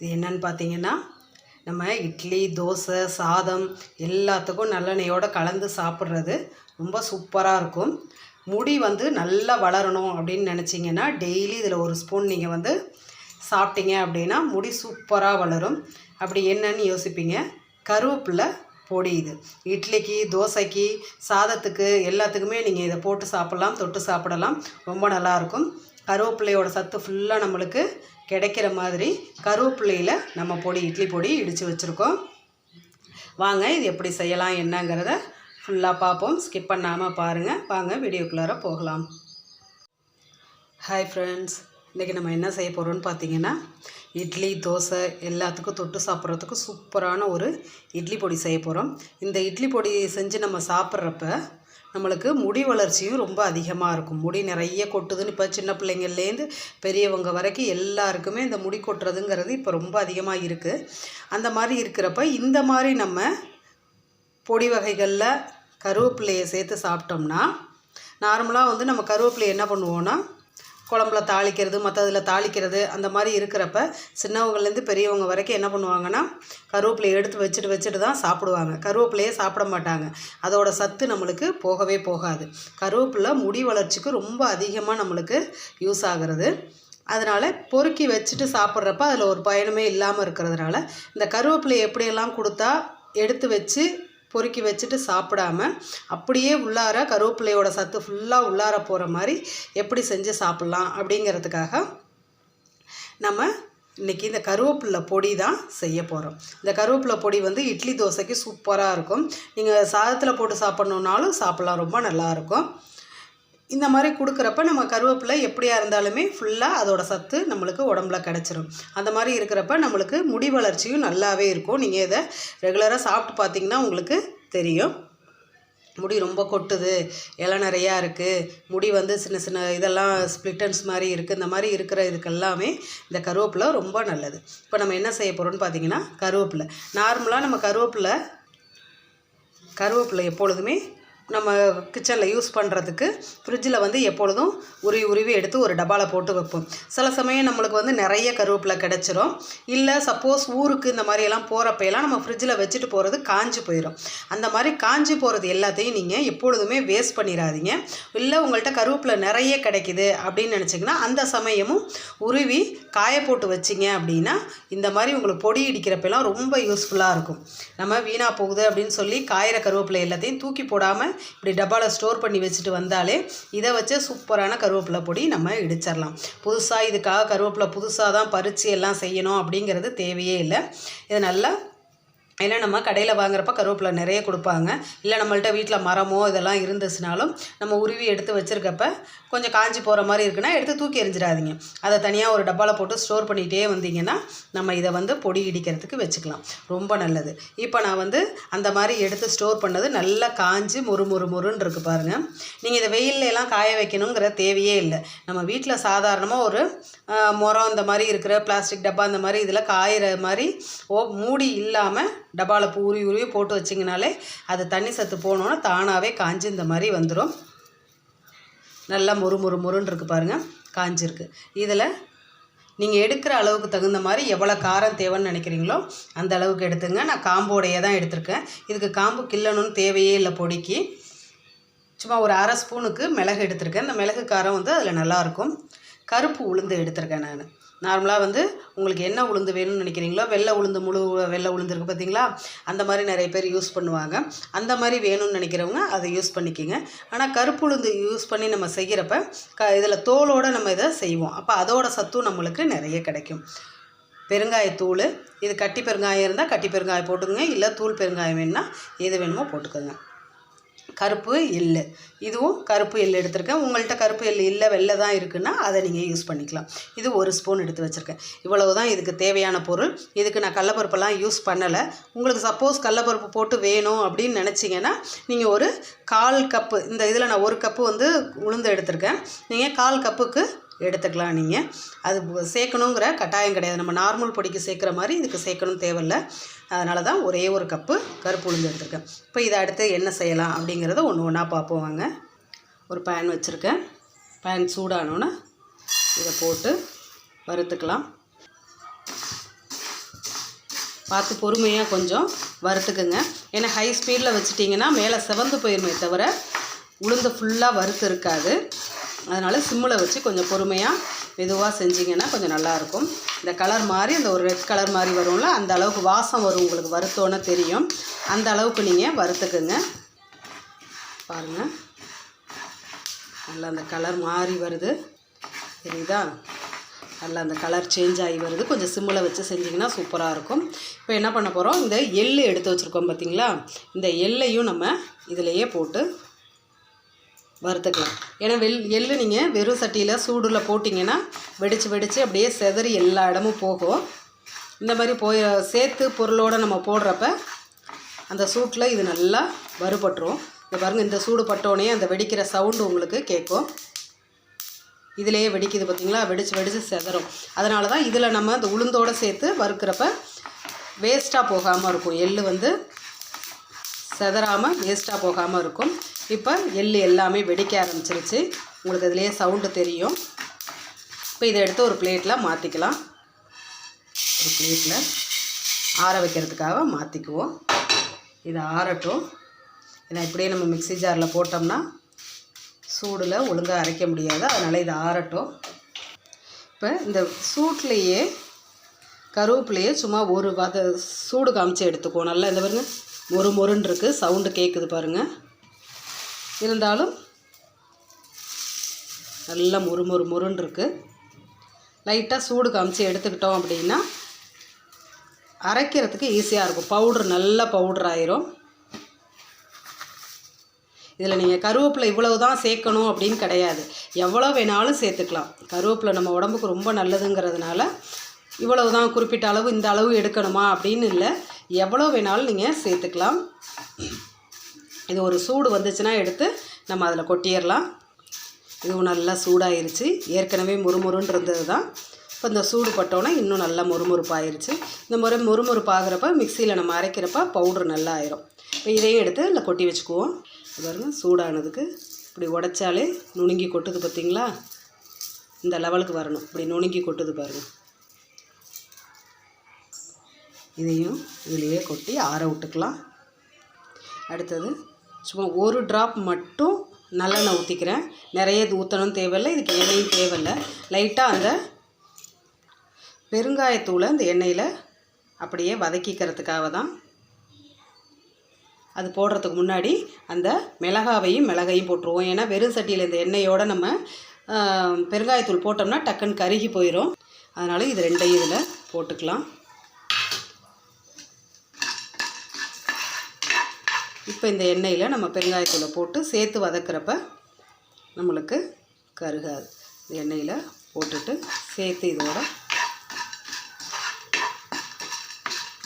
இது என்னன்னு பார்த்தீங்கன்னா நம்ம இட்லி தோசை சாதம் எல்லாத்துக்கும் நல்லெண்ணையோடு கலந்து சாப்பிட்றது ரொம்ப சூப்பராக இருக்கும். முடி வந்து நல்லா வளரணும் அப்படின்னு நினச்சிங்கன்னா டெய்லி இதில் ஒரு ஸ்பூன் நீங்கள் வந்து சாப்பிட்டீங்க அப்படின்னா முடி சூப்பராக வளரும். அப்படி என்னன்னு யோசிப்பீங்க. கருவேப்பிலை பொடி இது இட்லிக்கு தோசைக்கு சாதத்துக்கு எல்லாத்துக்குமே நீங்கள் இதை போட்டு சாப்பிட்லாம் தொட்டு சாப்பிடலாம். ரொம்ப நல்லாயிருக்கும் கருவேப்பிள்ளையோட சத்து ஃபுல்லாக நம்மளுக்கு கிடைக்கிற மாதிரி கருவேப்பிள்ளையில் நம்ம பொடி இட்லி பொடி இடித்து வச்சுருக்கோம். வாங்க இது எப்படி செய்யலாம் என்னங்கிறத ஃபுல்லாக பார்ப்போம். ஸ்கிப் பண்ணாமல் பாருங்கள் வாங்க வீடியோக்குள்ளார போகலாம். ஹாய் ஃப்ரெண்ட்ஸ் இன்றைக்கி நம்ம என்ன செய்ய போகிறோம்னு பார்த்தீங்கன்னா இட்லி தோசை எல்லாத்துக்கும் தொட்டு சாப்பிட்றதுக்கு சூப்பரான ஒரு இட்லி பொடி செய்ய போகிறோம் இந்த இட்லி பொடி செஞ்சு நம்ம சாப்பிட்றப்ப நம்மளுக்கு முடி வளர்ச்சியும் ரொம்ப அதிகமாக இருக்கும். முடி நிறைய கொட்டுதுன்னு இப்போ சின்ன பிள்ளைங்கள்லேருந்து பெரியவங்க வரைக்கும் எல்லாருக்குமே இந்த முடி கொட்டுறதுங்கிறது இப்போ ரொம்ப அதிகமாக இருக்குது அந்த மாதிரி இருக்கிறப்ப இந்த மாதிரி நம்ம பொடி வகைகளில் கருவேப்பிலையை சேர்த்து சாப்பிட்டோம்னா நார்மலாக வந்து நம்ம கருவேப்பிலையை என்ன பண்ணுவோன்னா குழம்புல தாளிக்கிறது மற்றதில் தாளிக்கிறது அந்த மாதிரி இருக்கிறப்ப சின்னவங்கலேருந்து பெரியவங்க வரைக்கும் என்ன பண்ணுவாங்கன்னா கருவேப்பிலையை எடுத்து வச்சுட்டு வச்சுட்டு தான் சாப்பிடுவாங்க. கருவேப்பிலையே சாப்பிட மாட்டாங்க. அதோட சத்து நம்மளுக்கு போகவே போகாது. கருவேப்பிலை முடி வளர்ச்சிக்கு ரொம்ப அதிகமாக நம்மளுக்கு யூஸ் ஆகிறது. அதனால் பொறுக்கி வச்சுட்டு சாப்பிட்றப்ப அதில் ஒரு பயனுமே இல்லாமல் இருக்கிறதுனால இந்த கருவேப்பிலையை எப்படியெல்லாம் கொடுத்தா எடுத்து வச்சு பொறுக்கி வச்சுட்டு சாப்பிடாம அப்படியே உள்ளார கருவேப்பிலையோட சத்து ஃபுல்லாக உள்ளார போகிற மாதிரி எப்படி செஞ்சு சாப்பிட்லாம் அப்படிங்கிறதுக்காக நம்ம இன்றைக்கி இந்த கருவேப்பிலை பொடி தான் செய்ய போகிறோம் இந்த கருவேப்பிலை பொடி வந்து இட்லி தோசைக்கு சூப்பராக இருக்கும். நீங்கள் சாதத்தில் போட்டு சாப்பிட்ணுன்னாலும் சாப்பிட்லாம் ரொம்ப நல்லாயிருக்கும் இந்த மாதிரி கொடுக்குறப்ப நம்ம கருவேப்பிலை எப்படியா இருந்தாலுமே ஃபுல்லாக அதோட சத்து நம்மளுக்கு உடம்புல கிடச்சிரும். அந்த மாதிரி இருக்கிறப்ப நம்மளுக்கு முடி வளர்ச்சியும் நல்லாவே இருக்கும். நீங்கள் இதை ரெகுலராக சாப்பிட்டு பார்த்தீங்கன்னா உங்களுக்கு தெரியும். முடி ரொம்ப கொட்டுது இலை நிறையா இருக்குது முடி வந்து சின்ன சின்ன இதெல்லாம் ஸ்ப்ளிட்டன்ஸ் மாதிரி இருக்குது இந்த மாதிரி இருக்கிற இதுக்கெல்லாமே இந்த கருவேப்பிலை ரொம்ப நல்லது. இப்போ நம்ம என்ன செய்ய போகிறோம்னு பார்த்தீங்கன்னா கருவேப்பிலை. நார்மலாக நம்ம கருவேப்பிலை கருவேப்பிலை எப்பொழுதுமே நம்ம கிச்சனில் யூஸ் பண்ணுறதுக்கு ஃப்ரிட்ஜில் வந்து எப்பொழுதும் உருவி உருவி எடுத்து ஒரு டப்பாவில் போட்டு வைப்போம். சில சமயம் நம்மளுக்கு வந்து நிறைய கருவேப்பிலை கிடச்சிரும். இல்லை சப்போஸ் ஊருக்கு இந்த மாதிரியெல்லாம் போகிறப்பெல்லாம் நம்ம ஃப்ரிட்ஜில் வச்சுட்டு போகிறது காஞ்சி போயிடும் அந்த மாதிரி காஞ்சி போகிறது எல்லாத்தையும் நீங்கள் எப்பொழுதுமே வேஸ்ட் பண்ணிடாதீங்க இல்லை உங்கள்கிட்ட கருவேப்பிலை நிறைய கிடைக்குது அப்படின்னு நினச்சிங்கன்னா அந்த சமயமும் உருவி காய போட்டு வச்சிங்க அப்படின்னா இந்த மாதிரி உங்களுக்கு பொடி இடிக்கிறப்பெல்லாம் ரொம்ப யூஸ்ஃபுல்லாக இருக்கும். நம்ம வீணாக போகுது அப்படின்னு சொல்லி காயிற கருவேப்பிலை எல்லாத்தையும் தூக்கி போடாமல் இப்படி டப்பாவில் ஸ்டோர் பண்ணி வச்சுட்டு வந்தாலே இதை வச்சு சூப்பரான கருவேப்பிலை பொடி நம்ம இடிச்சிடலாம். புதுசாக இதுக்காக கருவேப்பிலை புதுசாக தான் பறித்து எல்லாம் செய்யணும் அப்படிங்கிறது தேவையே இல்லை. இது நல்லா ஏன்னா நம்ம கடையில் வாங்குறப்ப கருவேப்பிலை நிறைய கொடுப்பாங்க. இல்லை நம்மள்ட்ட வீட்டில் மரமோ இதெல்லாம் இருந்துச்சுனாலும் நம்ம உருவி எடுத்து வச்சுருக்கப்ப கொஞ்சம் காஞ்சி போகிற மாதிரி இருக்குன்னா எடுத்து தூக்கி எறிஞ்சிடாதீங்க. அதை தனியாக ஒரு டப்பாவில் போட்டு ஸ்டோர் பண்ணிகிட்டே வந்தீங்கன்னா நம்ம இதை வந்து பொடி இடிக்கிறதுக்கு வச்சுக்கலாம். ரொம்ப நல்லது. இப்போ நான் வந்து அந்த மாதிரி எடுத்து ஸ்டோர் பண்ணது நல்லா காஞ்சி மொறு மொறு மொறுன்னு இருக்குது பாருங்கள் நீங்கள் இதை வெயில்ல எல்லாம் காய வைக்கணுங்கிற தேவையே இல்லை. நம்ம வீட்டில் சாதாரணமாக ஒரு முறம் இந்த மாதிரி இருக்கிற பிளாஸ்டிக் டப்பா அந்த மாதிரி இதில் காயிற மாதிரி ஓ மூடி இல்லாமல் டப்பாவில் பூ உருவி உருவி போட்டு வச்சிங்கனாலே அது தண்ணி சத்து போனோன்னா தானாகவே காஞ்சி இந்த மாதிரி வந்துடும் நல்லா மொறு மொறு மொறுன்னு இருக்குது பாருங்கள் காஞ்சிருக்கு. இதில் நீங்கள் எடுக்கிற அளவுக்கு தகுந்த மாதிரி எவ்வளோ காரம் தேவைன்னு நினைக்கிறீங்களோ அந்த அளவுக்கு எடுத்துங்க. நான் காம்போடையே தான் எடுத்திருக்கேன். இதுக்கு காம்பு கிள்ளணும்னு தேவையே இல்லை பொடிக்கு. சும்மா ஒரு அரை ஸ்பூனுக்கு மிளகு எடுத்திருக்கேன். இந்த மிளகு காரம் வந்து அதில் நல்லாயிருக்கும் கருப்பு உளுந்து எடுத்திருக்கேன் நான். நார்மலாக வந்து உங்களுக்கு என்ன உளுந்து வேணும்னு நினைக்கிறீங்களோ வெள்ளை உளுந்து முழு வெள்ளை உளுந்து இருக்குது பார்த்தீங்களா அந்த மாதிரி நிறைய பேர் யூஸ் பண்ணுவாங்க. அந்த மாதிரி வேணும்னு நினைக்கிறவங்க அதை யூஸ் பண்ணிக்கோங்க. ஆனால் கருப்பு உளுந்து யூஸ் பண்ணி நம்ம செய்கிறப்ப க இதில் தோலோடு நம்ம இதை செய்வோம். அப்போ அதோட சத்தும் நம்மளுக்கு நிறைய கிடைக்கும். பெருங்காயத்தூள் இது கட்டி பெருங்காயம் இருந்தால் கட்டி பெருங்காயம் போட்டுக்கோங்க. இல்லை தூள் பெருங்காயம் வேணுன்னா எது வேணுமோ போட்டுக்கோங்க. கருப்பு எள்ளு. இதுவும் கருப்பு எள்ளு எடுத்திருக்கேன். உங்கள்கிட்ட கருப்பு எள்ளு இல்லை வெள்ளை தான் இருக்குன்னா அதை நீங்கள் யூஸ் பண்ணிக்கலாம். இது ஒரு ஸ்பூன் எடுத்து வச்சுருக்கேன். இவ்வளவு தான் இதுக்கு தேவையான பொருள். இதுக்கு நான் கடலப்பருப்பெல்லாம் யூஸ் பண்ணலை. உங்களுக்கு சப்போஸ் கடலப்பருப்பு போட்டு வேணும் அப்படின்னு நினச்சிங்கன்னா நீங்கள் ஒரு கால் கப்பு இந்த இதில் நான் ஒரு கப்பு வந்து உளுந்து எடுத்திருக்கேன். நீங்கள் கால் கப்புக்கு எடுத்துக்கலாம் நீங்கள் அது சேர்க்கணுங்கிற கட்டாயம் கிடையாது. நம்ம நார்மல் பொடிக்கு சேர்க்குற மாதிரி இதுக்கு சேர்க்கணும் தேவையில்ல. அதனால தான் ஒரே ஒரு கப்பு கருப்பு உளுந்து எடுத்துருக்கேன். இப்போ இதை அடுத்து என்ன செய்யலாம் அப்படிங்கிறத ஒன்று ஒன்றா பார்ப்போம் வாங்க. ஒரு பேன் வச்சுருக்கேன். பேன் சூடானோன்னே இதை போட்டு வறுத்துக்கலாம். பார்த்து பொறுமையாக கொஞ்சம் வறுத்துக்குங்க. ஏன்னா ஹை ஸ்பீடில் வச்சுட்டிங்கன்னா மேலே செவந்து போயிருமே தவிர உளுந்து ஃபுல்லாக வறுத்து இருக்காது. அதனால் சிம்மில் வச்சு கொஞ்சம் பொறுமையாக மெதுவாக செஞ்சிங்கன்னா கொஞ்சம் நல்லாயிருக்கும். இந்த கலர் மாதிரி அந்த ஒரு ரெட் கலர் மாதிரி வரும்ல அந்த அளவுக்கு வாசம் வரும் உங்களுக்கு வறுத்தோன்னே தெரியும். அந்த அளவுக்கு நீங்கள் வறுத்துக்குங்க. பாருங்கள் நல்லா அந்த கலர் மாறி வருது. தெரியுதா? நல்லா அந்த கலர் சேஞ்ச் ஆகி வருது. கொஞ்சம் சிம்மில் வச்சு செஞ்சிங்கன்னா சூப்பராக இருக்கும். இப்போ என்ன பண்ண போகிறோம் இந்த எள்ளு எடுத்து வச்சுருக்கோம் பார்த்தீங்களா? இந்த எள்ளையும் நம்ம இதிலையே போட்டு வறுத்துக்கலாம். ஏன்னா வெள் எள்ளு நீங்கள் வெறும் சட்டியில் சூடில் போட்டிங்கன்னா வெடித்து வெடித்து அப்படியே செதறி எல்லா இடமும் போகும். இந்த மாதிரி போய் சேர்த்து பொருளோடு நம்ம போடுறப்ப அந்த சூட்டில் இது நல்லா வறுபட்டுரும். இந்த பாருங்கள் இந்த சூடு பட்டோடனே அந்த வெடிக்கிற சவுண்டு உங்களுக்கு கேட்கும். இதிலேயே வெடிக்குது பார்த்தீங்களா வெடிச்சு வெடித்து செதறும். அதனால தான் இதில் நம்ம அந்த உளுந்தோடு சேர்த்து வறுக்கிறப்ப வேஸ்ட்டாக போகாமல் இருக்கும். எள்ளு வந்து செதறாமல் வேஸ்ட்டாக போகாமல் இருக்கும். இப்போ எள் எல்லாமே வெடிக்க ஆரம்பிச்சிருச்சு. உங்களுக்கு அதுலேயே சவுண்டு தெரியும். இப்போ இதை எடுத்து ஒரு பிளேட்டில் மாற்றிக்கலாம் ஒரு பிளேட்டில் ஆற வைக்கிறதுக்காக மாற்றிக்குவோம் இதை ஆறட்டும். இதை இப்படியே நம்ம மிக்ஸி ஜாரில் போட்டோம்னா சூடில் ஒழுங்காக அரைக்க முடியாது. அதனால் இதை ஆறட்டும். இப்போ இந்த சூட்லேயே கருவேப்பிலையே சும்மா ஒரு வத சூடு காமிச்சு எடுத்துக்குவோம். நல்லா இந்த பாருங்க. மொறு மொறுன்னு இருக்குது சவுண்டு கேட்குது பாருங்கள் இருந்தாலும் நல்லா மொறு மொறு மொறுன்னு இருக்குது லைட்டாக சூடு காமிச்சு எடுத்துக்கிட்டோம் அப்படின்னா அரைக்கிறதுக்கு ஈஸியாக இருக்கும். பவுட்ரு நல்ல பவுட்ரு ஆயிரும். இதில் நீங்கள் கருவேப்பிலை இவ்வளவு தான் சேர்க்கணும் அப்படின்னு கிடையாது. எவ்வளோ வேணாலும் சேர்த்துக்கலாம். கருவேப்பிலை நம்ம உடம்புக்கு ரொம்ப நல்லதுங்கிறதுனால இவ்வளவு தான் குறிப்பிட்ட அளவு இந்த அளவு எடுக்கணுமா அப்படின்னு இல்லை. எவ்வளோ வேணாலும் நீங்கள் சேர்த்துக்கலாம். இது ஒரு சூடு வந்துச்சுன்னா எடுத்து நம்ம அதில் கொட்டிடலாம். இதுவும் நல்லா சூடாயிருச்சு. ஏற்கனவே முறுமுறுன்னு இருந்தது தான் இப்போ இந்த சூடு பட்டோன்னே இன்னும் நல்லா முறுமுறுப்பாயிருச்சு. இந்த முறை முறுமுறுப்பாகிறப்ப மிக்சியில் நம்ம அரைக்கிறப்ப பவுட்ரு நல்லா ஆயிரும் இப்போ இதையும் எடுத்து இல்லை கொட்டி வச்சுக்குவோம். இது பாருங்க சூடானதுக்கு. இப்படி உடைச்சாலே நுணுங்கி கொட்டுது பார்த்திங்களா இந்த லெவலுக்கு வரணும். இப்படி நுணுங்கி கொட்டுது பாருங்கள் இதையும் இதுலேயே கொட்டி ஆற விட்டுக்கலாம். அடுத்தது சும்மா ஒரு ட்ராப் மட்டும் நல்லெண்ணெய் ஊற்றிக்கிறேன் நிறைய இது ஊற்றணும் தேவையில்லை. இதுக்கு எண்ணெயும் தேவையில்லை. லைட்டாக அந்த பெருங்காயத்தூளை இந்த எண்ணெயில் அப்படியே வதக்கிக்கிறதுக்காக தான் அது போடுறதுக்கு முன்னாடி அந்த மிளகாவையும் மிளகையும் போட்டுருவோம். ஏன்னா வெறும் சட்டியில் இந்த எண்ணெயோடு நம்ம பெருங்காயத்தூள் போட்டோம்னா டக்குன்னு கருகி போயிடும் அதனால் இது ரெண்டையும் இதில் போட்டுக்கலாம். இப்போ இந்த எண்ணெயில் நம்ம பெருங்காயத்தூளை போட்டு சேர்த்து வதக்குறப்ப நம்மளுக்கு கருகாது. இந்த எண்ணெயில் போட்டுட்டு சேர்த்து இதோட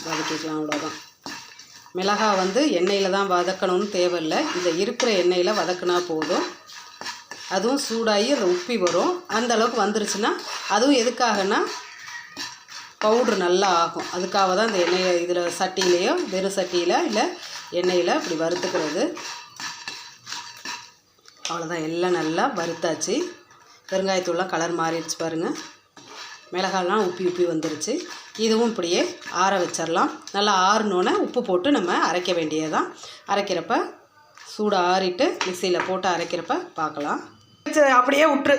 வதக்கிக்கலாம் அவ்வளோதான். மிளகா வந்து எண்ணெயில் தான் வதக்கணும்னு தேவையில்லை. இந்த இருக்கிற எண்ணெயில் வதக்குனா போதும். அதுவும் சூடாகி அந்த உப்பி வரும். அந்த அளவுக்கு வந்துருச்சுன்னா அதுவும் எதுக்காகனா பவுட்ரு நல்லா ஆகும். அதுக்காக தான் இந்த எண்ணெயை இதில் சட்டியிலையோ வெறும் சட்டியில் இல்லை எண்ணெயில் இப்படி வறுத்துக்கிறது. அவ்வளோதான் எல்லாம் நல்லா வறுத்தாச்சு. பெருங்காயத்தூள்லாம் கலர் மாறிடுச்சு பாருங்கள் மிளகாலாம் உப்பி உப்பி வந்துருச்சு. இதுவும் இப்படியே ஆற வச்சிடலாம் நல்லா ஆறினோன்னே உப்பு போட்டு நம்ம அரைக்க வேண்டியதுதான். அரைக்கிறப்ப சூடு ஆறிட்டு மிக்சியில் போட்டு அரைக்கிறப்ப பார்க்கலாம். அப்படியே விட்டுரு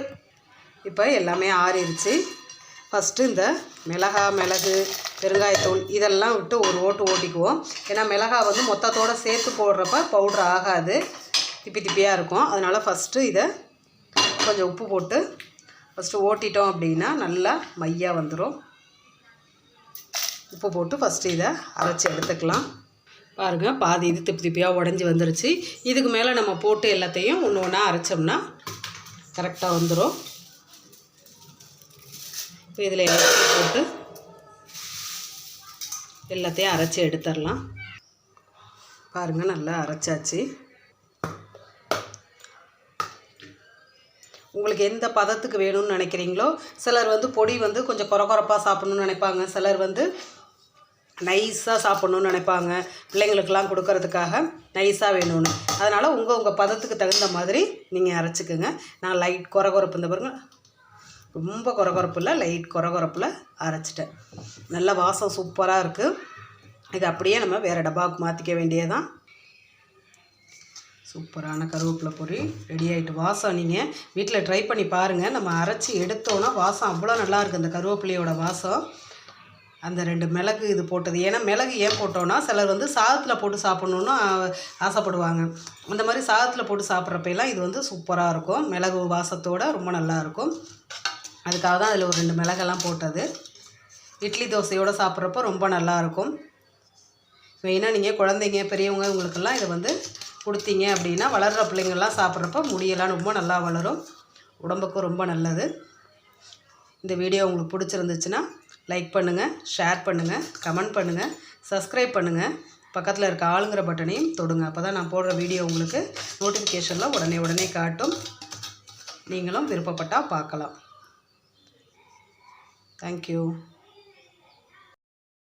இப்போ எல்லாமே ஆறிடுச்சு. ஃபஸ்ட்டு இந்த மிளகா மிளகு பெருங்காயத்தூள் இதெல்லாம் விட்டு ஒரு ஓட்டு ஓட்டிக்குவோம். ஏன்னா மிளகா வந்து மொத்தத்தோடு சேர்த்து போடுறப்ப பவுட்ரு ஆகாது. திப்பி திப்பியாக இருக்கும். அதனால் ஃபஸ்ட்டு இதை கொஞ்சம் உப்பு போட்டு ஃபஸ்ட்டு ஓட்டிட்டோம் அப்படின்னா நல்லா மையாக வந்துடும் உப்பு போட்டு ஃபஸ்ட்டு இதை அரைச்சி எடுத்துக்கலாம். பாருங்கள் பாதி இது திப்பி திப்பியாக உடஞ்சி வந்துருச்சு. இதுக்கு மேலே நம்ம போட்டு எல்லாத்தையும் ஒன்று ஒன்றா அரைச்சோம்னா கரெக்டாக வந்துடும் இப்போ இதில் போட்டு எல்லாத்தையும் அரைச்சி எடுத்துடலாம். பாருங்கள் நல்லா அரைச்சாச்சு. உங்களுக்கு எந்த பதத்துக்கு வேணும்னு நினைக்கிறீங்களோ சிலர் வந்து பொடி வந்து கொஞ்சம் கொர கொரப்பாக சாப்பிட்ணுன்னு நினைப்பாங்க. சிலர் வந்து நைஸாக சாப்பிட்ணுன்னு நினைப்பாங்க. பிள்ளைங்களுக்கெல்லாம் கொடுக்கறதுக்காக நைஸாக வேணும்னு. அதனால் உங்கள் உங்கள் பதத்துக்கு தகுந்த மாதிரி நீங்கள் அரைச்சிக்கோங்க. நான் லைட் குறகுறப்பு இந்த பாருங்கள் ரொம்ப குறகுறப்பில் லைட் குறகுறப்பில் அரைச்சிட்டேன். நல்ல வாசம் சூப்பராக இருக்குது இது அப்படியே நம்ம வேறு டப்பாவுக்கு மாற்றிக்க வேண்டியதான் சூப்பரான கருவேப்பிலை பொரி ரெடி ஆகிட்டு வாசம் நீங்கள் வீட்டில் ட்ரை பண்ணி பாருங்கள் நம்ம அரைச்சி எடுத்தோன்னா வாசம் அவ்வளோ நல்லாயிருக்கு அந்த கருவேப்பிலையோட வாசம். அந்த ரெண்டு மிளகு இது போட்டது. ஏன்னா மிளகு ஏன் போட்டோன்னா சிலர் வந்து சாதத்தில் போட்டு சாப்பிட்ணுன்னு ஆசைப்படுவாங்க. அந்த மாதிரி சாதத்தில் போட்டு சாப்பிட்றப்பெல்லாம் இது வந்து சூப்பராக இருக்கும். மிளகு வாசத்தோட ரொம்ப நல்லாயிருக்கும் அதுக்காக தான் அதில் ஒரு ரெண்டு மிளகெல்லாம் போட்டது. இட்லி தோசையோடு சாப்பிட்றப்ப ரொம்ப நல்லா இருக்கும் மெயினாக நீங்கள் குழந்தைங்க பெரியவங்க இவங்களுக்கெல்லாம் இதை வந்து கொடுத்தீங்க அப்படின்னா வளர்கிற பிள்ளைங்கள்லாம் சாப்பிட்றப்ப முடியெல்லாம் ரொம்ப நல்லா வளரும். உடம்புக்கும் ரொம்ப நல்லது. இந்த வீடியோ உங்களுக்கு பிடிச்சிருந்துச்சுன்னா லைக் பண்ணுங்கள் ஷேர் பண்ணுங்கள் கமெண்ட் பண்ணுங்கள் சப்ஸ்கிரைப் பண்ணுங்கள் பக்கத்தில் இருக்க ஆளுங்கிற பட்டனையும் தொடுங்க. அப்போ தான் நான் போடுற வீடியோ உங்களுக்கு நோட்டிஃபிகேஷனில் உடனே உடனே காட்டும். நீங்களும் விருப்பப்பட்டால் பார்க்கலாம். தேங்க்யூ